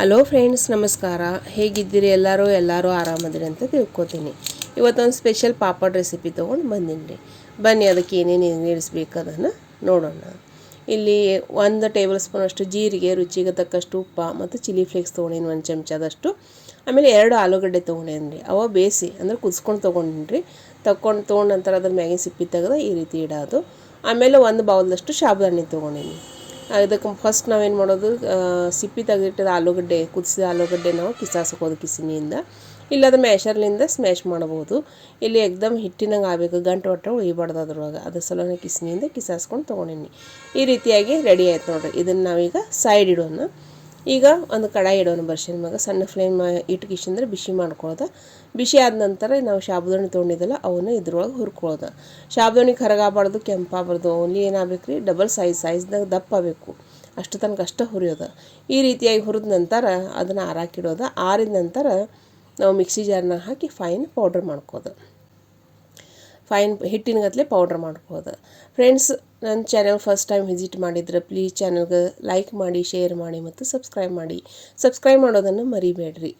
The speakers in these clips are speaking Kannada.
ಹಲೋ ಫ್ರೆಂಡ್ಸ್ ನಮಸ್ಕಾರ. ಹೇಗಿದ್ದೀರಿ ಎಲ್ಲರೂ? ಎಲ್ಲರೂ ಆರಾಮದಿರಿ ಅಂತ ತಿಳ್ಕೊತೀನಿ. ಇವತ್ತೊಂದು ಸ್ಪೆಷಲ್ ಪಾಪಡ್ ರೆಸಿಪಿ ತೊಗೊಂಡು ಬಂದೀನಿ ರೀ ಬನ್ನಿ ಅದಕ್ಕೆ ಏನೇನು ನೀಡಿಸ್ಬೇಕು ಅದನ್ನು ನೋಡೋಣ. ಇಲ್ಲಿ ಒಂದು ಟೇಬಲ್ ಸ್ಪೂನ್ ಅಷ್ಟು ಜೀರಿಗೆ, ರುಚಿಗೆ ತಕ್ಕಷ್ಟು ಉಪ್ಪ ಮತ್ತು ಚಿಲ್ಲಿ ಫ್ಲೇಕ್ಸ್ ತೊಗೊಂಡೀನಿ, ಒಂದು ಚಮಚದಷ್ಟು ಆಮೇಲೆ ಎರಡು ಆಲೂಗಡ್ಡೆ ತೊಗೊಂಡೇನಿ ರೀ ಅವ ಬೇಯಿಸಿ ಅಂದ್ರೆ ಕುದಿಸ್ಕೊಂಡು ತೊಗೊಂಡಿನಿ ರೀ ತಗೊಂಡು ನಂತರ ಅದ್ರ ಮ್ಯಾಗಿನ ಸಿಪ್ಪಿ ತೆಗೆದ ಈ ರೀತಿ ಇಡೋದು. ಆಮೇಲೆ ಒಂದು ಬೌಲ್ದಷ್ಟು ಸಾಬುದಾನಿ ತೊಗೊಂಡೀನಿ. ಇದಕ್ಕೆ ಫಸ್ಟ್ ನಾವೇನು ಮಾಡೋದು ಸಿಪ್ಪಿ ತೆಗೆದಿಟ್ಟಿದ ಆಲೂಗಡ್ಡೆ, ಕುದಿಸಿದ ಆಲೂಗಡ್ಡೆ ನಾವು ಕಿಸಾಸಕೋದು ಕಿಸಿನಿಯಿಂದ. ಇಲ್ಲದ ಮ್ಯಾಶರ್ಲಿಂದ ಸ್ಮ್ಯಾಶ್ ಮಾಡ್ಬೋದು ಇಲ್ಲಿ ಎಕ್ದಮ್ ಹಿಟ್ಟಿನಂಗೆ ಆಗಬೇಕು, ಗಂಟು ಒಟ್ಟು ಉಳಿಬಾರ್ದು ಅದ್ರೊಳಗೆ. ಅದ್ರ ಸಲುವಾಗಿ ಕಿಸಿನಿಯಿಂದ ಕಿಸಾಸ್ಕೊಂಡು ತೊಗೊಂಡಿನಿ. ಈ ರೀತಿಯಾಗಿ ರೆಡಿ ಆಯ್ತು ನೋಡಿರಿ. ಇದನ್ನು ನಾವೀಗ ಸೈಡ್ ಇಡೋಣ. ಈಗ ಒಂದು ಕಡಾಯಿ ಇಡೋಣ ಬರ್ಷನ್ ಮ್ಯಾಗ ಸಣ್ಣ ಫ್ಲೇಮ್ ಇಟ್ಟು ಕಿಶಿಂದ್ರೆ ಬಿಸಿ ಮಾಡ್ಕೊಳ್ಳೋದು ಬಿಸಿ ಆದ ನಂತರ ನಾವು ಸಾಬುದಾಣಿ ತೊಗೊಂಡಿದ್ದಲ್ಲ, ಅವನ್ನ ಇದ್ರೊಳಗೆ ಹುರ್ಕೊಳ್ಳೋದು ಸಾಬುದಾಣಿ ಕರಗಾಬಾರ್ದು, ಕೆಂಪಾಗಬಾರ್ದು ಓನ್ಲಿ ಏನಾಗಬೇಕು ರೀ ಡಬಲ್ ಸೈಜ್ ಸೈಜ್ದಾಗ ದಪ್ಪ ಬೇಕು ಅಷ್ಟು ತನಕ ಅಷ್ಟೇ ಹುರಿಯೋದು. ಈ ರೀತಿಯಾಗಿ ಹುರಿದ ನಂತರ ಅದನ್ನು ಆರಾಕಿಡೋದು ಆರಿದ ನಂತರ ನಾವು ಮಿಕ್ಸಿ ಜಾರ್ನ ಹಾಕಿ ಫೈನ್ ಪೌಡ್ರ್ ಮಾಡ್ಕೋದು ಫೈನ್ ಹಿಟ್ಟಿನಗತ್ಲೆ ಪೌಡ್ರ್ ಮಾಡ್ಬೋದು. ಫ್ರೆಂಡ್ಸ್ ನನ್ನ ಚಾನಲ್ ಫಸ್ಟ್ ಟೈಮ್ ವಿಸಿಟ್ ಮಾಡಿದ್ರೆ ಪ್ಲೀಸ್ ಚಾನಲ್ಗೆ ಲೈಕ್ ಮಾಡಿ ಶೇರ್ ಮಾಡಿ ಮತ್ತು ಸಬ್ಸ್ಕ್ರೈಬ್ ಮಾಡಿ. ಸಬ್ಸ್ಕ್ರೈಬ್ ಮಾಡೋದನ್ನು ಮರಿಬೇಡ್ರಿ.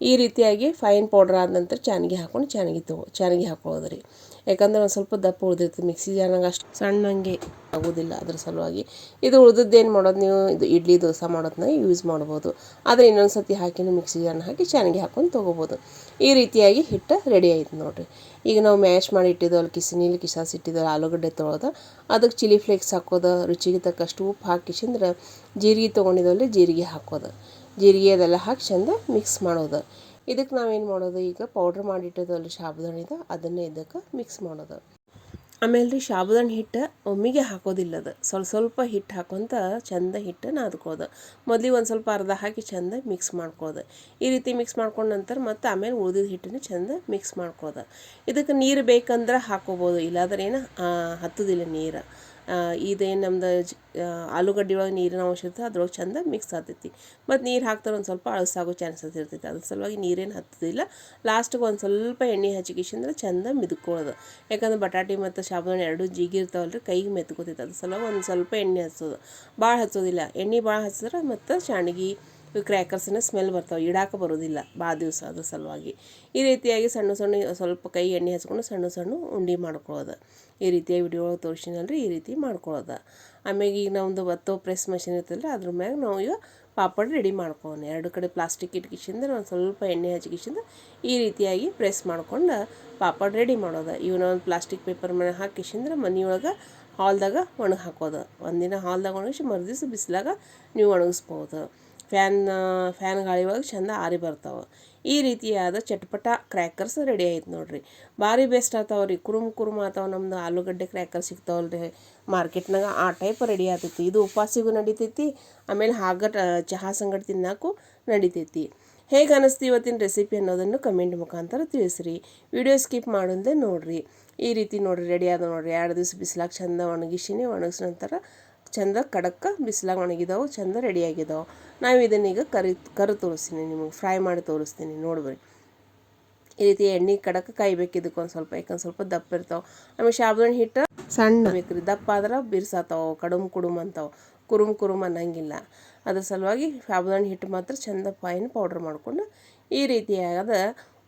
ಈ ರೀತಿಯಾಗಿ ಫೈನ್ ಪೌಡ್ರ್ ಆದ ನಂತರ ಚಾನಿಗೆ ಹಾಕೊಂಡು ಚಾನಿಗೆ ತಗೋ, ಚಾನಿಗೆ ಹಾಕೊಳ್ಳೋದು ರೀ. ಯಾಕಂದ್ರೆ ಒಂದು ಸ್ವಲ್ಪ ದಪ್ಪ ಉಳಿದಿರ್ತದೆ ಮಿಕ್ಸಿ ಜಾರ್ನಾಗ ಅಷ್ಟು ಸಣ್ಣಂಗೆ ಆಗೋದಿಲ್ಲ ಅದ್ರ ಸಲುವಾಗಿ. ಇದು ಉಳಿದದ್ದೇನು ಮಾಡೋದು ನೀವು? ಇದು ಇಡ್ಲಿ, ದೋಸೆ ಮಾಡೋದನ್ನ ಯೂಸ್ ಮಾಡ್ಬೋದು. ಆದರೆ ಇನ್ನೊಂದು ಸತಿ ಹಾಕಿನೂ ಮಿಕ್ಸಿ ಜಾರ್ನ ಹಾಕಿ ಚಾನಿಗೆ ಹಾಕೊಂಡು ತೊಗೋಬೋದು. ಈ ರೀತಿಯಾಗಿ ಹಿಟ್ಟು ರೆಡಿ ಆಯ್ತು ನೋಡಿರಿ. ಈಗ ನಾವು ಮ್ಯಾಶ್ ಮಾಡಿ ಇಟ್ಟಿದ್ದವಲ್ಲ ಕಿಸಿ ನೀಲಿ ಕಿಸಾಸ್ ಇಟ್ಟಿದ್ದವಲ್ಲ, ಆಲೂಗಡ್ಡೆ ತೊಳೆದು ಅದಕ್ಕೆ ಚಿಲ್ಲಿ ಫ್ಲೇಕ್ಸ್ ಹಾಕೋದು, ರುಚಿಗೆ ತಕ್ಕಷ್ಟು ಉಪ್ಪು ಹಾಕಿಸಿಂದ್ರೆ ಜೀರಿಗೆ ತೊಗೊಂಡಿದ್ದವಲ್ಲಿ, ಜೀರಿಗೆ ಹಾಕೋದು. ಜೀರಿಗೆ ಅದೆಲ್ಲ ಹಾಕಿ ಚಂದ ಮಿಕ್ಸ್ ಮಾಡೋದು. ಇದಕ್ಕೆ ನಾವೇನು ಮಾಡೋದು ಈಗ ಪೌಡ್ರ್ ಮಾಡಿಟ್ಟಿದ್ದವಲ್ಲ ಸಾಬುದಾಣಿದ ಅದನ್ನೇ ಇದಕ್ಕೆ ಮಿಕ್ಸ್ ಮಾಡೋದು. ಆಮೇಲೆ ರೀ ಸಾಬುದಾಣಿ ಹಿಟ್ಟು ಒಮ್ಮಿಗೆ ಹಾಕೋದಿಲ್ಲ ಅದು ಸ್ವಲ್ಪ ಸ್ವಲ್ಪ ಹಿಟ್ಟು ಹಾಕೊಂತ ಚಂದ ಹಿಟ್ಟು ನಾದ್ಕೋದು ಮೊದಲಿಗೆ ಒಂದು ಸ್ವಲ್ಪ ಅರ್ಧ ಹಾಕಿ ಚಂದ ಮಿಕ್ಸ್ ಮಾಡ್ಕೋದು. ಈ ರೀತಿ ಮಿಕ್ಸ್ ಮಾಡ್ಕೊಂಡ ನಂತರ ಮತ್ತು ಆಮೇಲೆ ಉಳಿದಿದ ಹಿಟ್ಟನ್ನು ಚಂದ ಮಿಕ್ಸ್ ಮಾಡ್ಕೋದು. ಇದಕ್ಕೆ ನೀರು ಬೇಕಂದ್ರೆ ಹಾಕೋಬೋದು, ಇಲ್ಲಾಂದ್ರೆ ಏನು ಹತ್ತೋದಿಲ್ಲ ನೀರು. ಇದೇನು ನಮ್ದು ಆಲೂಗಡ್ಡೆ ಒಳಗೆ ನೀರಿನ ಅಂಶ ಇರ್ತದೆ, ಅದ್ರೊಳಗೆ ಚಂದ ಮಿಕ್ಸ್ ಆಗ್ತೈತಿ. ಮತ್ತು ನೀರು ಹಾಕ್ತಾರೆ ಒಂದು ಸ್ವಲ್ಪ ಅಳಸಾಗೋ ಚಾನ್ಸಸ್ ಇರ್ತೈತಿ. ಅದ್ರ ಸಲುವಾಗಿ ನೀರೇನು ಹತ್ತೋದಿಲ್ಲ. ಲಾಸ್ಟಿಗೆ ಒಂದು ಸ್ವಲ್ಪ ಎಣ್ಣೆ ಹಚ್ಚಿಕಿಸಿಂದ್ರೆ ಚಂದ ಮಿದ್ಕೊಳ್ಳೋದು ಯಾಕಂದ್ರೆ ಬಟಾಟೆ ಮತ್ತು ಸಾಬುದಾಣಿ ಎರಡು ಜಿಗಿ ಇರ್ತಾವಲ್ಲ ರೀ ಕೈಗೆ ಮೆತ್ಕೋತೈತೆ. ಅದ್ರ ಸಲುವಾಗಿ ಒಂದು ಸ್ವಲ್ಪ ಎಣ್ಣೆ ಹಚ್ಚೋದು. ಭಾಳ ಹಚ್ಚೋದಿಲ್ಲ. ಎಣ್ಣೆ ಭಾಳ ಹಚ್ಚಿದ್ರೆ ಮತ್ತು ಶಾಣ್ಗಿ ಕ್ರ್ಯಾಕರ್ಸಿನ ಸ್ಮೆಲ್ ಬರ್ತಾವೆ, ಇಡಾಕ ಬರೋದಿಲ್ಲ ಭಾಳ ದಿವಸ ಅದ್ರ ಸಲುವಾಗಿ. ಈ ರೀತಿಯಾಗಿ ಸಣ್ಣ ಸಣ್ಣ ಸ್ವಲ್ಪ ಕೈ ಎಣ್ಣೆ ಹಚ್ಕೊಂಡು ಸಣ್ಣ ಸಣ್ಣ ಉಂಡೆ ಮಾಡ್ಕೊಳ್ಳೋದು ಈ ರೀತಿಯಾಗಿ ವಿಡಿಯೋ ಒಳಗೆ ತೋರಿಸಿನಲ್ರಿ, ಈ ರೀತಿ ಮಾಡ್ಕೊಳ್ಳೋದು ಆಮ್ಯಾಗ ಈಗ ನಮ್ಮದು ಒತ್ತೋ ಪ್ರೆಸ್ ಮಷಿನ್ ಇರ್ತಲ್ಲ ಅದ್ರ ಮ್ಯಾಗ ನಾವು ಈಗ ಪಾಪಡ್ ರೆಡಿ ಮಾಡ್ಕೊಳ್ಳೋಣ ಎರಡು ಕಡೆ ಪ್ಲಾಸ್ಟಿಕ್ ಇಟ್ಕಿಸಿಂದ ಒಂದು ಸ್ವಲ್ಪ ಎಣ್ಣೆ ಹಚ್ಕಿಸಿಂದ ಈ ರೀತಿಯಾಗಿ ಪ್ರೆಸ್ ಮಾಡ್ಕೊಂಡು ಪಾಪಡ್ ರೆಡಿ ಮಾಡೋದು. ಇವನ್ನ ಒಂದು ಪ್ಲಾಸ್ಟಿಕ್ ಪೇಪರ್ ಮೇಲೆ ಹಾಕಿಸಿಂದ್ರೆ ಮನೆಯೊಳಗೆ ಹಾಲ್ದಾಗ ಒಣಗಿ ಹಾಕೋದು ಒಂದಿನ ಹಾಲ್ದಾಗ ಒಣಗಿಸಿ ಮರುದಿವ್ಸ ಬಿಸಿಲಾಗ ನೀವು ಒಣಗಿಸ್ಬೋದು. ಫ್ಯಾನ್ ಫ್ಯಾನ್ ಗಾಳಿ ಒಳಗೆ ಚಂದ ಆರಿ ಬರ್ತಾವೆ. ಈ ರೀತಿಯಾದ ಚಟ್ಪಟ ಕ್ರ್ಯಾಕರ್ಸ್ ರೆಡಿ ಆಯ್ತು ನೋಡಿರಿ. ಭಾರಿ ಬೆಸ್ಟ್ ಆಗ್ತಾವೆ ರೀ ಕುರುಮ್ ಕುರುಮ್ ಆತಾವೆ ನಮ್ದು. ಆಲೂಗಡ್ಡೆ ಕ್ರ್ಯಾಕರ್ ಸಿಗ್ತಾವಲ್ಲ ರೀ ಮಾರ್ಕೆಟ್ನಾಗ ಆ ಟೈಪ್ ರೆಡಿ ಆಗ್ತೈತಿ ಇದು ಉಪವಾಸಿಗೂ ನಡಿತೈತಿ. ಆಮೇಲೆ ಹಾಗ ಚಹಾ ಸಂಗಡ ತಿನ್ನಕ್ಕೂ ನಡಿತೈತಿ. ಹೇಗೆ ಅನ್ನಿಸ್ತು ಇವತ್ತಿನ ರೆಸಿಪಿ ಅನ್ನೋದನ್ನು ಕಮೆಂಟ್ ಮುಖಾಂತರ ತಿಳಿಸ್ರಿ. ವಿಡಿಯೋ ಸ್ಕಿಪ್ ಮಾಡೋದೇ ನೋಡ್ರಿ. ಈ ರೀತಿ ನೋಡಿರಿ ರೆಡಿ ಆದ ನೋಡಿರಿ. ಎರಡು ದಿವಸ ಬಿಸಿಲಾಗ ಚಂದ ಒಣಗಿಸಿನಿ. ಒಣಗಿಸಿ ನಂತರ ಚಂದ ಕಡಕ್ಕ ಬಿಸಿಲಾಗ ಒಣಗಿದಾವು ಚಂದ ರೆಡಿಯಾಗಿದ್ದಾವೆ ನಾವು ಇದನ್ನೀಗ ಕರಿ ಕರು ತೋರಿಸ್ತೀನಿ ನಿಮಗೆ ಫ್ರೈ ಮಾಡಿ ತೋರಿಸ್ತೀನಿ ನೋಡ್ಬರಿ ಈ ರೀತಿ ಎಣ್ಣೆ ಕಡಕ್ಕೆ ಕಾಯ್ಬೇಕು ಇದಕ್ಕೆ ಒಂದು ಸ್ವಲ್ಪ ಯಾಕಂದ್ರೆ ಸ್ವಲ್ಪ ದಪ್ಪ ಇರ್ತಾವೆ. ಆಮೇಲೆ ಸಾಬುದಾಣಿ ಹಿಟ್ಟು ಸಣ್ಣ. ಬೇಕ್ರಿ ದಪ್ಪ ಆದ್ರೆ ಬಿರ್ಸಾತಾವೆ ಕಡುಮ್ ಕುಡುಮ್ ಅಂತಾವೆ. ಕುರುಮ್ ಕುರುಮ್ ಅನ್ನಂಗಿಲ್ಲ. ಅದ್ರ ಸಲುವಾಗಿ ಸಾಬುದಾಣಿ ಹಿಟ್ಟು ಮಾತ್ರ ಚಂದ ಫೈನ್ ಪೌಡ್ರ್ ಮಾಡ್ಕೊಂಡು ಈ ರೀತಿಯಾದ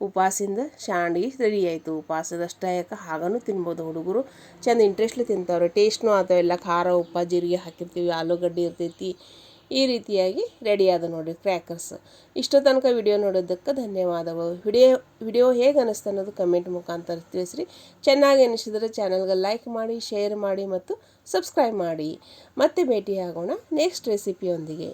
ಉಪವಾಸಿಂದ ಶಾಂಡ್ಗಿ ರೆಡಿ ಆಯಿತು ಉಪವಾಸದಷ್ಟೇ ಯಾಕೆ ಹಾಗೂ ತಿನ್ಬೋದು ಹುಡುಗರು. ಚಂದ ಇಂಟ್ರೆಸ್ಟ್ಲಿ ತಿಂತಾವ್ರೆ. ಟೇಸ್ಟ್ನೂ ಆತವೆಲ್ಲ ಎಲ್ಲ ಖಾರ, ಉಪ್ಪ, ಜೀರಿಗೆ ಹಾಕಿರ್ತೀವಿ. ಆಲೂಗಡ್ಡೆ ಇರ್ತೈತಿ. ಈ ರೀತಿಯಾಗಿ ರೆಡಿ ಆದ ನೋಡಿ ಕ್ರ್ಯಾಕರ್ಸ್ ಇಷ್ಟು ತನಕ ವಿಡಿಯೋ ನೋಡೋದಕ್ಕೆ ಧನ್ಯವಾದಗಳು. ವಿಡಿಯೋ ವಿಡಿಯೋ ಹೇಗೆ ಅನ್ನಿಸ್ತು ಅನ್ನೋದು ಕಮೆಂಟ್ ಮುಖಾಂತರ ತಿಳಿಸ್ರಿ. ಚೆನ್ನಾಗಿ ಅನಿಸಿದರೆ ಚಾನಲ್ಗೆ ಲೈಕ್ ಮಾಡಿ ಶೇರ್ ಮಾಡಿ ಮತ್ತು ಸಬ್ಸ್ಕ್ರೈಬ್ ಮಾಡಿ. ಮತ್ತೆ ಭೇಟಿಯಾಗೋಣ ನೆಕ್ಸ್ಟ್ ರೆಸಿಪಿಯೊಂದಿಗೆ